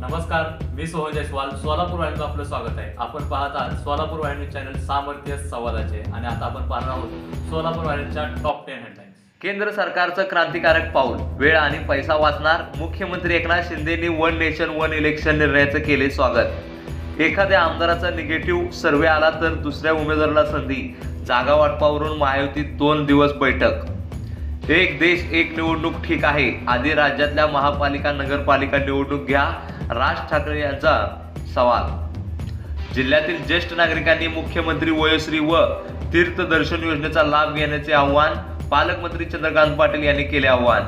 नमस्कार मी सोहन जयस्वाल सोलापूर वाहिनीचं आपलं स्वागत आहे. आपण पाहत आहात सोलापूर वाहिनी चॅनल सामर्थ्य संवादाचे आणि आता आपण पाहणार आहोत सोलापूर वाहिनीच्या टॉप टेन हेडलाईन केंद्र सरकारचं क्रांतिकारक पाऊल वेळ आणि पैसा वाचणार मुख्यमंत्री एकनाथ शिंदेनी वन नेशन वन इलेक्शन निर्णयाचं केले स्वागत. एखाद्या आमदाराचा निगेटिव्ह सर्वे आला तर दुसऱ्या उमेदवाराला संधी जागा वाटपावरून महायुतीत दोन दिवस बैठक. एक देश एक निवडणूक ठीक आहे आधी राज्यातल्या महापालिका नगरपालिका निवडणूक घ्या राज ठाकरे यांचा सवाल. जिल्ह्यातील ज्येष्ठ नागरिकांनी मुख्यमंत्री वयोश्री व तीर्थदर्शन योजनेचा लाभ घेण्याचे आवाहन पालकमंत्री चंद्रकांत पाटील यांनी केले आव्हान.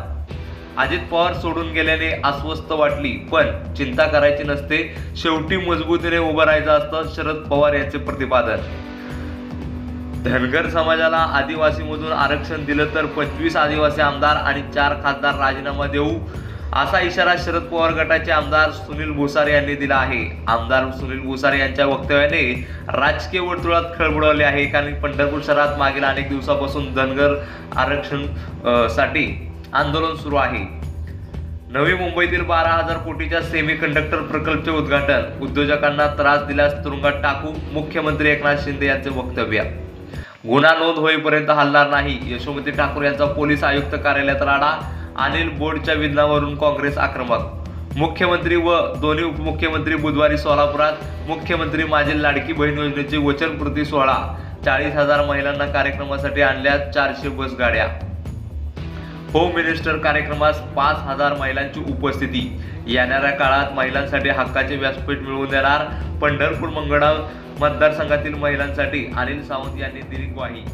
अजित पवार सोडून गेल्याने अस्वस्थ वाटली पण चिंता करायची नसते. शेवटी मजबूतीने उभं राहायचं असतं शरद पवार यांचे प्रतिपादन. धनगर समाजाला आदिवासीमधून आरक्षण दिलं तर पंचवीस आदिवासी आमदार आणि चार खासदार राजीनामा देऊ. असा इशारा शरद पवार गटाचे आमदार सुनील भुसारे यांनी दिला आहे. आमदार सुनील भुसारे यांच्या वक्तव्याने राजकीय वर्तुळात खळबुडवले आहे. कारण पंढरपूर शहरात मागील अनेक दिवसापासून धनगर आरक्षणसाठी आंदोलन सुरू आहे. नवी मुंबईतील बारा हजार कोटीच्या सेमी कंडक्टर प्रकल्पचे उद्घाटन. उद्योजकांना त्रास दिल्यास तुरुंगात टाकू मुख्यमंत्री एकनाथ शिंदे यांचे वक्तव्य. गुन्हा नोंद होईपर्यंत हलणार नाही. यशोमती ठाकूर यांचा पोलीस आयुक्त कार्यालयात राडा अनिल बोर्डच्या विधानावरून काँग्रेस आक्रमक. मुख्यमंत्री व दोन्ही उपमुख्यमंत्री बुधवारी सोलापुरात मुख्यमंत्री माझी लाडकी बहीण योजनेची वचनपूर्ती सोहळा चाळीस हजार महिलांना कार्यक्रमासाठी आणल्या चारशे बस गाड्या. होम मिनिस्टर कार्यक्रमास पाच हजार महिलांची उपस्थिती. येणाऱ्या काळात महिलांसाठी हक्काचे व्यासपीठ मिळवून देणार पंढरपूर मंगळा मतदारसंघातील महिलांसाठी अनिल सावंत यांनी दिली ग्वाही.